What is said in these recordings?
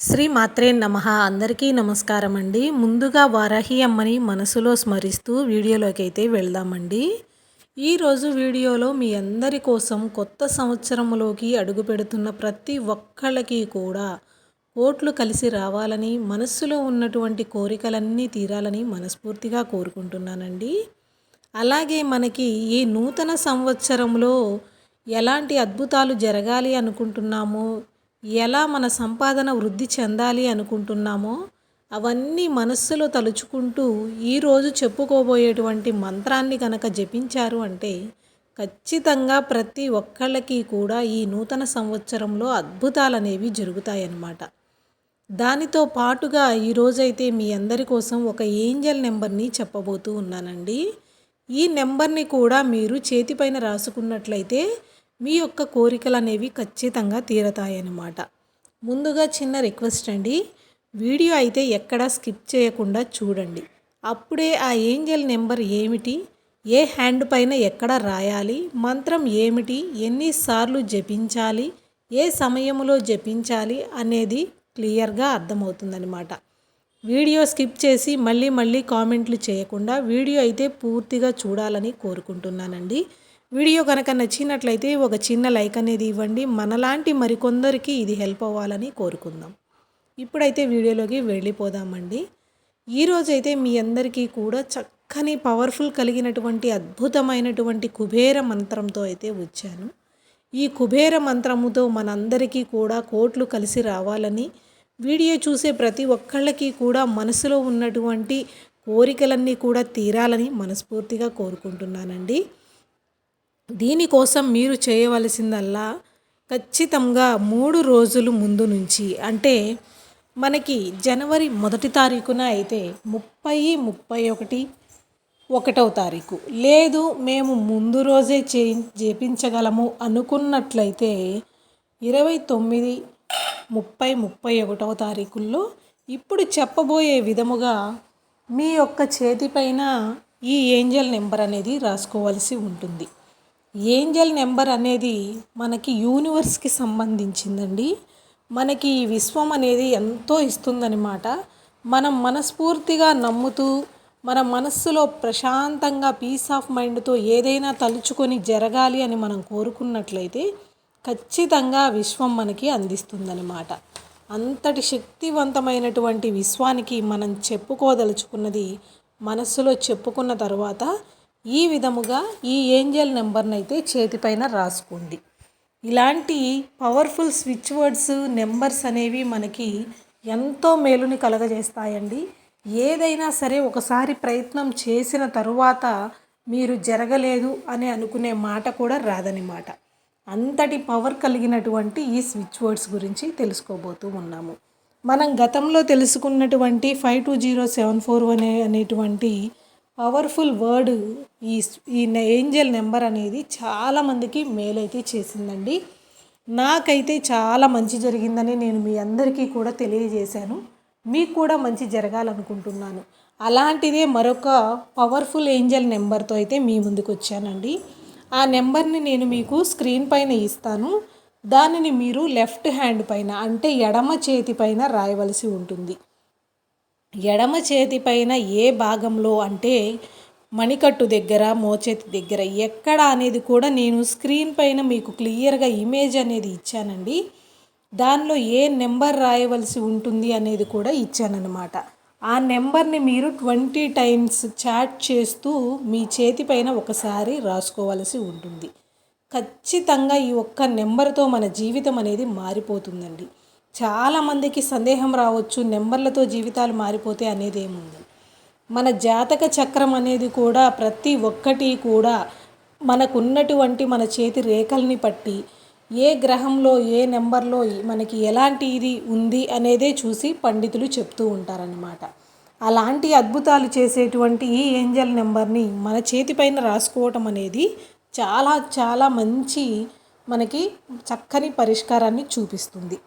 శ్రీ మాత్రే నమ. అందరికీ నమస్కారం అండి ముందుగా వారాహి అమ్మని మనసులో స్మరిస్తూ వీడియోలోకి అయితే వెళ్దామండి. ఈరోజు వీడియోలో మీ అందరి కోసం కొత్త సంవత్సరంలోకి అడుగు పెడుతున్న ప్రతి ఒక్కళ్ళకి కూడా ఓట్లు కలిసి రావాలని మనస్సులో ఉన్నటువంటి కోరికలన్నీ తీరాలని మనస్ఫూర్తిగా కోరుకుంటున్నానండి. అలాగే మనకి ఈ నూతన సంవత్సరంలో ఎలాంటి అద్భుతాలు జరగాలి అనుకుంటున్నామో? ఎలా మన సంపాదన వృద్ధి చెందాలి అనుకుంటున్నామో అవన్నీ మనస్సులో తలుచుకుంటూ ఈరోజు చెప్పుకోబోయేటువంటి మంత్రాన్ని కనుక జపించారు అంటే ఖచ్చితంగా ప్రతి ఒక్కళ్ళకి కూడా ఈ నూతన సంవత్సరంలో అద్భుతాలు అనేవి జరుగుతాయన్నమాట. దానితో పాటుగా ఈరోజైతే మీ అందరి కోసం ఒక ఏంజల్ నెంబర్ని చెప్పబోతూ ఉన్నానండి. ఈ నెంబర్ని కూడా మీరు చేతిపైన రాసుకున్నట్లయితే మీ యొక్క కోరికలు అనేవి ఖచ్చితంగా తీరతాయన్నమాట. ముందుగా చిన్న రిక్వెస్ట్ అండి. వీడియో అయితే ఎక్కడా స్కిప్ చేయకుండా చూడండి. అప్పుడే ఆ ఏంజల్ నెంబర్ ఏమిటి? ఏ హ్యాండ్ పైన ఎక్కడ రాయాలి? మంత్రం ఏమిటి? ఎన్నిసార్లు జపించాలి? ఏ సమయంలో జపించాలి? అనేది క్లియర్గా అర్థమవుతుందనమాట వీడియో స్కిప్ చేసి మళ్ళీ మళ్ళీ కామెంట్లు చేయకుండా వీడియో అయితే పూర్తిగా చూడాలని కోరుకుంటున్నానండి. వీడియో కనుక నచ్చినట్లయితే ఒక చిన్న లైక్ అనేది ఇవ్వండి. మనలాంటి మరికొందరికి ఇది హెల్ప్ అవ్వాలని కోరుకుందాం. ఇప్పుడైతే వీడియోలోకి వెళ్ళిపోదామండి. ఈరోజైతే మీ అందరికీ కూడా చక్కని పవర్ఫుల్ కలిగినటువంటి అద్భుతమైనటువంటి కుబేర మంత్రంతో అయితే వచ్చాను. ఈ కుబేర మంత్రముతో మనందరికీ కూడా కోట్లు కలిసి రావాలని వీడియో చూసే ప్రతి ఒక్కళ్ళకి కూడా మనసులో ఉన్నటువంటి కోరికలన్నీ కూడా తీరాలని మనస్ఫూర్తిగా కోరుకుంటున్నానండి. దీనికోసం మీరు చేయవలసిందల్లా ఖచ్చితంగా మూడు రోజులు ముందు నుంచి అంటే మనకి జనవరి మొదటి తారీఖున అయితే ముప్పై ముప్పై ఒకటి ఒకటవ తారీఖు. లేదు మేము ముందు రోజే చే చేపించగలము అనుకున్నట్లయితే ఇరవై తొమ్మిది ముప్పై ముప్పై ఒకటవ తారీఖుల్లో ఇప్పుడు చెప్పబోయే విధముగా మీ యొక్క చేతిపైన ఈ ఏంజల్ నెంబర్ అనేది రాసుకోవాల్సి ఉంటుంది. ఏంజల్ నెంబర్ అనేది మనకి యూనివర్స్కి సంబంధించిందండి. మనకి ఈ విశ్వం అనేది ఎంతో ఇస్తుందన్నమాట. మనం మనస్ఫూర్తిగా నమ్ముతూ మన మనస్సులో ప్రశాంతంగా పీస్ ఆఫ్ మైండ్తో ఏదైనా తలుచుకొని జరగాలి అని మనం కోరుకున్నట్లయితే ఖచ్చితంగా విశ్వం మనకి అందిస్తుందన్నమాట. అంతటి శక్తివంతమైనటువంటి విశ్వానికి మనం చెప్పుకోదలుచుకున్నది మనస్సులో చెప్పుకున్న తర్వాత ఈ విధముగా ఈ ఏంజల్ నెంబర్ని అయితే చేతిపైన రాసుకోండి. ఇలాంటి పవర్ఫుల్ స్విచ్ వర్డ్స్ నెంబర్స్ అనేవి మనకి ఎంతో మేలుని కలగజేస్తాయండి. ఏదైనా సరే ఒకసారి ప్రయత్నం చేసిన తరువాత మీరు జరగలేదు అని అనుకునే మాట కూడా రాదని మాట. అంతటి పవర్ కలిగినటువంటి ఈ స్విచ్ వర్డ్స్ గురించి తెలుసుకోబోతూ ఉన్నాము. మనం గతంలో తెలుసుకున్నటువంటి five two zero seven four one అనేటువంటి పవర్ఫుల్ వర్డ్ ఈ ఈ ఏంజల్ నెంబర్ అనేది చాలామందికి మేలైతే చేసిందండి. నాకైతే చాలా మంచి జరిగిందని నేను మీ అందరికీ కూడా తెలియజేశాను. మీకు కూడా మంచి జరగాలనుకుంటున్నాను. అలాంటిదే మరొక పవర్ఫుల్ ఏంజల్ నెంబర్తో అయితే మీ ముందుకు వచ్చానండి. ఆ నెంబర్ని నేను మీకు స్క్రీన్ పైన ఇస్తాను. దానిని మీరు లెఫ్ట్ హ్యాండ్ పైన అంటే ఎడమ చేతి పైన రాయవలసి ఉంటుంది. ఎడమ చేతి పైన ఏ భాగంలో అంటే మణికట్టు దగ్గర మోచేతి దగ్గర ఎక్కడ అనేది కూడా నేను స్క్రీన్ పైన మీకు క్లియర్గా ఇమేజ్ అనేది ఇచ్చానండి. దానిలో ఏ నెంబర్ రాయవలసి ఉంటుంది అనేది కూడా ఇచ్చానన్నమాట. ఆ నెంబర్ని మీరు ట్వంటీ టైమ్స్ చాట్ చేస్తూ మీ చేతి పైన ఒకసారి రాసుకోవలసి ఉంటుంది. ఖచ్చితంగా ఈ ఒక్క నెంబర్తో మన జీవితం అనేది మారిపోతుందండి. చాలామందికి సందేహం రావచ్చు నెంబర్లతో జీవితాలు మారిపోతే అనేది ఏముంది? మన జాతక చక్రం అనేది కూడా ప్రతి ఒక్కటి కూడా మనకున్నటువంటి మన చేతి రేఖల్ని పట్టి ఏ గ్రహంలో ఏ నెంబర్లో మనకి ఎలాంటి ఇది ఉంది అనేదే చూసి పండితులు చెప్తూ ఉంటారనమాట అలాంటి అద్భుతాలు చేసేటువంటి ఈ ఏంజల్ నెంబర్ని మన చేతిపైన రాసుకోవటం అనేది చాలా చాలా మంచి మనకి చక్కని పరిష్కారాన్ని చూపిస్తుంది.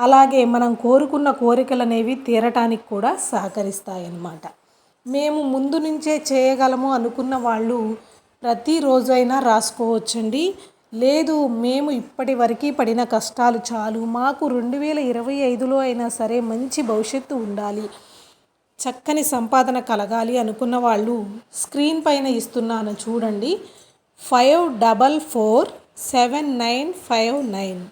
అలాగే మనం కోరుకున్న కోరికలు అనేవి తీరటానికి కూడా సహకరిస్తాయన్నమాట. మేము ముందు నుంచే చేయగలము అనుకున్న వాళ్ళు ప్రతిరోజైనా రాసుకోవచ్చండి. లేదు మేము ఇప్పటి వరకు పడిన కష్టాలు చాలు. మాకు రెండు వేల ఇరవై ఐదులో అయినా సరే మంచి భవిష్యత్తు ఉండాలి. చక్కని సంపాదన కలగాలి అనుకున్న వాళ్ళు స్క్రీన్ పైన ఇస్తున్నాను చూడండి. Five double four seven nine five nine.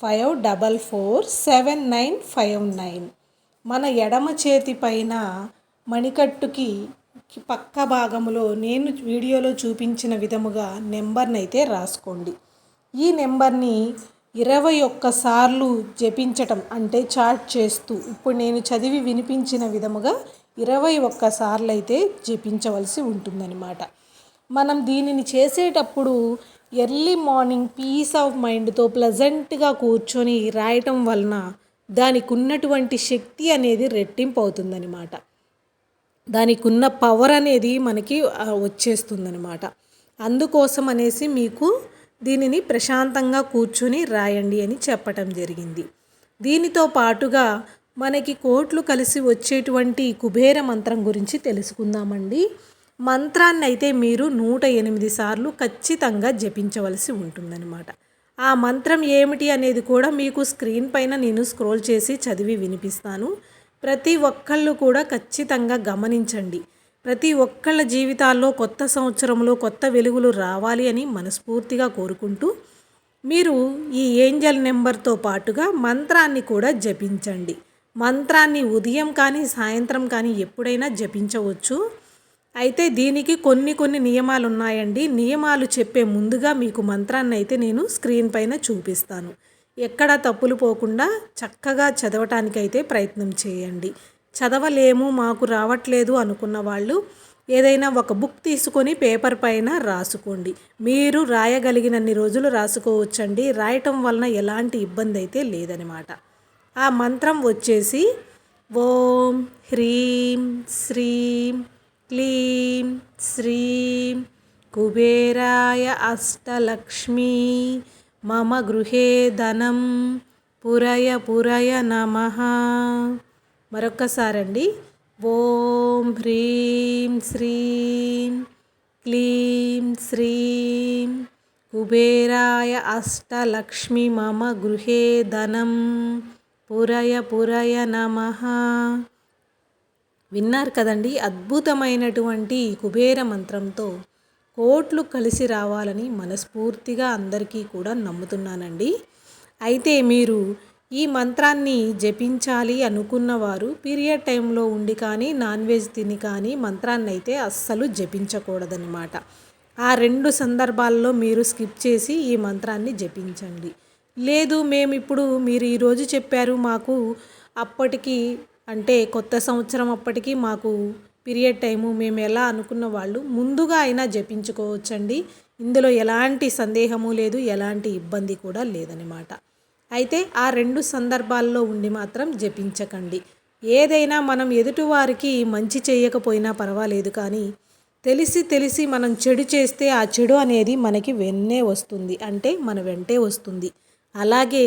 Five double four seven nine five nine. మన ఎడమ చేతి పైన మణికట్టుకి పక్క భాగంలో నేను వీడియోలో చూపించిన విధముగా నెంబర్ని అయితే రాసుకోండి. ఈ నెంబర్ని ఇరవై ఒక్కసార్లు జపించటం అంటే చాట్ చేస్తూ ఇప్పుడు నేను చదివి వినిపించిన విధముగా ఇరవై ఒక్కసార్లు అయితే జపించవలసి ఉంటుందన్నమాట. మనం దీనిని చేసేటప్పుడు ఎర్లీ మార్నింగ్ పీస్ ఆఫ్ మైండ్తో ప్లజెంట్గా కూర్చొని రాయటం వలన దానికి ఉన్నటువంటి శక్తి అనేది రెట్టింపు అవుతుందనమాట దానికి ఉన్న పవర్ అనేది మనకి వచ్చేస్తుందనమాట అందుకోసం అనేసి మీకు దీనిని ప్రశాంతంగా కూర్చొని రాయండి అని చెప్పటం జరిగింది. దీనితో పాటుగా మనకి కోట్లు కలిసి వచ్చేటువంటి కుబేర మంత్రం గురించి తెలుసుకుందామండి. మంత్రాన్ని అయితే మీరు నూట ఎనిమిది సార్లు ఖచ్చితంగా జపించవలసి ఉంటుందన్నమాట. ఆ మంత్రం ఏమిటి అనేది కూడా మీకు స్క్రీన్ పైన నేను స్క్రోల్ చేసి చదివి వినిపిస్తాను. ప్రతి ఒక్కళ్ళు కూడా ఖచ్చితంగా గమనించండి. ప్రతి ఒక్కళ్ళ జీవితాల్లో కొత్త సంవత్సరంలో కొత్త వెలుగులు రావాలి అని మనస్ఫూర్తిగా కోరుకుంటూ మీరు ఈ ఏంజల్ నెంబర్తో పాటుగా మంత్రాన్ని కూడా జపించండి. మంత్రాన్ని ఉదయం కానీ సాయంత్రం కానీ ఎప్పుడైనా జపించవచ్చు. అయితే దీనికి కొన్ని కొన్ని నియమాలు ఉన్నాయండి నియమాలు చెప్పే ముందుగా మీకు మంత్రాన్ని అయితే నేను స్క్రీన్ పైన చూపిస్తాను. ఎక్కడ తప్పులు పోకుండా చక్కగా చదవటానికైతే ప్రయత్నం చేయండి. చదవలేము మాకు రావట్లేదు అనుకున్న వాళ్ళు ఏదైనా ఒక బుక్ తీసుకొని పేపర్ పైన రాసుకోండి. మీరు రాయగలిగినన్ని రోజులు రాసుకోవచ్చండి. రాయటం వలన ఎలాంటి ఇబ్బంది అయితే లేదనమాట ఆ మంత్రం వచ్చేసి ఓం హ్రీం శ్రీం క్లీం శ్రీం కుబేరాయ అష్టలక్ష్మీ మమ గృహే ధనం పురయ పురయ నమ మరొక్కసారండి ఓం హ్రీం శ్రీం క్లీం శ్రీం కుబేరాయ అష్టలక్ష్మి మమ గృహే ధనం పురయ పురయ నమ విన్నారు కదండి. అద్భుతమైనటువంటి కుబేర మంత్రంతో కోట్లు కలిసి రావాలని మనస్ఫూర్తిగా అందరికీ కూడా నమ్ముతున్నానండి. అయితే మీరు ఈ మంత్రాన్ని జపించాలి అనుకున్నవారు పీరియడ్ టైంలో ఉండి కానీ నాన్ వెజ్ తిని కానీ మంత్రాన్ని అయితే అస్సలు జపించకూడదనమాట ఆ రెండు సందర్భాల్లో మీరు స్కిప్ చేసి ఈ మంత్రాన్ని జపించండి. లేదు మేము ఇప్పుడు మీరు ఈరోజు చెప్పారు మాకు అప్పటికి అంటే కొత్త సంవత్సరం అప్పటికి మాకు పీరియడ్ టైము మేము ఎలా అనుకున్న వాళ్ళు ముందుగా అయినా జపించుకోవచ్చండి. ఇందులో ఎలాంటి సందేహము లేదు ఎలాంటి ఇబ్బంది కూడా లేదనమాట అయితే ఆ రెండు సందర్భాల్లో ఉండి మాత్రం జపించకండి. ఏదైనా మనం ఎదుటివారికి మంచి చేయకపోయినా పర్వాలేదు కానీ తెలిసి తెలిసి మనం చెడు చేస్తే ఆ చెడు అనేది మనకి వెన్నే వస్తుంది. అంటే మన వెంటే వస్తుంది. అలాగే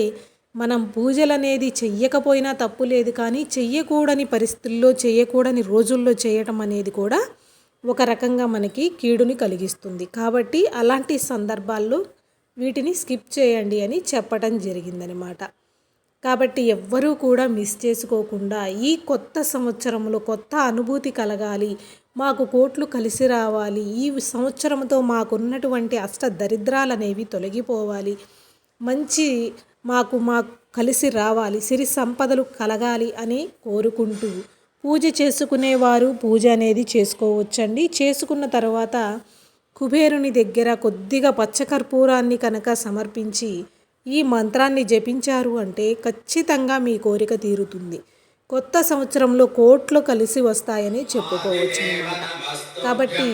మనం పూజలు అనేది చెయ్యకపోయినా తప్పు లేదు కానీ చెయ్యకూడని పరిస్థితుల్లో చేయకూడని రోజుల్లో చేయటం అనేది కూడా ఒక రకంగా మనకి కీడుని కలిగిస్తుంది. కాబట్టి అలాంటి సందర్భాల్లో వీటిని స్కిప్ చేయండి అని చెప్పటం జరిగిందనమాట. కాబట్టి ఎవ్వరూ కూడా మిస్ చేసుకోకుండా ఈ కొత్త సంవత్సరంలో కొత్త అనుభూతి కలగాలి మాకు కోట్లు కలిసి రావాలి ఈ సంవత్సరంతో మాకున్నటువంటి అష్ట దరిద్రాలు అనేవి తొలగిపోవాలి మంచి మాకు మాకు కలిసి రావాలి సిరి సంపదలు కలగాలి అని కోరుకుంటూ పూజ చేసుకునేవారు. పూజ అనేది చేసుకోవచ్చండి. చేసుకున్న తర్వాత కుబేరుని దగ్గర కొద్దిగా పచ్చకర్పూరాన్ని కనుక సమర్పించి ఈ మంత్రాన్ని జపించారు అంటే ఖచ్చితంగా మీ కోరిక తీరుతుంది. కొత్త సంవత్సరంలో కోట్లు కలిసి వస్తాయని చెప్పుకోవచ్చు అనమాట కాబట్టి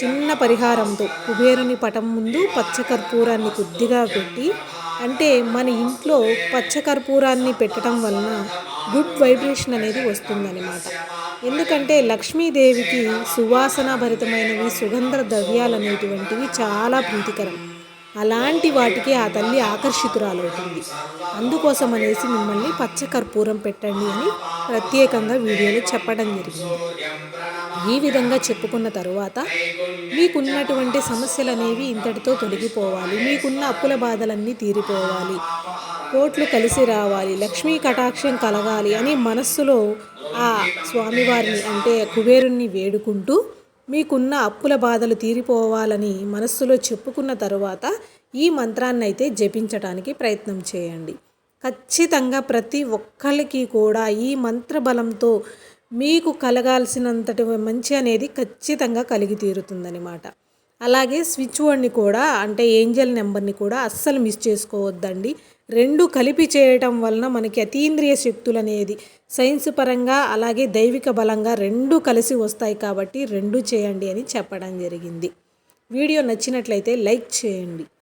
చిన్న పరిహారంతో కుబేరుని పటం ముందు పచ్చకర్పూరాన్ని కొద్దిగా పెట్టి అంటే మన ఇంట్లో పచ్చకర్పూరాన్ని పెట్టడం వలన గుడ్ వైబ్రేషన్ అనేది వస్తుందన్నమాట. ఎందుకంటే లక్ష్మీదేవికి సువాసన భరితమైనవి సుగంధ ద్రవ్యాలు అనేటువంటివి చాలా ప్రీతికరం. అలాంటి వాటికి ఆ తల్లి ఆకర్షితురాలవుతుంది. అందుకోసం అనేసి మిమ్మల్ని పచ్చ కర్పూరం పెట్టండి అని ప్రత్యేకంగా వీడియోలో చెప్పడం జరిగింది. ఈ విధంగా చెప్పుకున్న తరువాత మీకున్నటువంటి సమస్యలు అనేవి ఇంతటితో తొలగిపోవాలి. మీకున్న అప్పుల బాధలన్నీ తీరిపోవాలి. కోట్లు కలిసి రావాలి. లక్ష్మీ కటాక్షం కలగాలి అని మనస్సులో ఆ స్వామివారిని అంటే కుబేరుణ్ణి వేడుకుంటూ మీకున్న అప్పుల బాధలు తీరిపోవాలని మనస్సులో చెప్పుకున్న తరువాత ఈ మంత్రాన్ని అయితే జపించడానికి ప్రయత్నం చేయండి. ఖచ్చితంగా ప్రతి ఒక్కరికి కూడా ఈ మంత్ర బలంతో మీకు కలగాల్సినంతటి మంచి అనేది ఖచ్చితంగా కలిగి తీరుతుందనమాట అలాగే స్విచ్ బోర్డ్ని కూడా అంటే ఏంజల్ నెంబర్ని కూడా అస్సలు మిస్ చేసుకోవద్దండి. రెండు కలిపి చేయటం వలన మనకి అతీంద్రియ శక్తులు అనేది సైన్స్ పరంగా అలాగే దైవిక బలంగా రెండు కలిసి వస్తాయి కాబట్టి రెండు చేయండి అని చెప్పడం జరిగింది. వీడియో నచ్చినట్లయితే లైక్ చేయండి.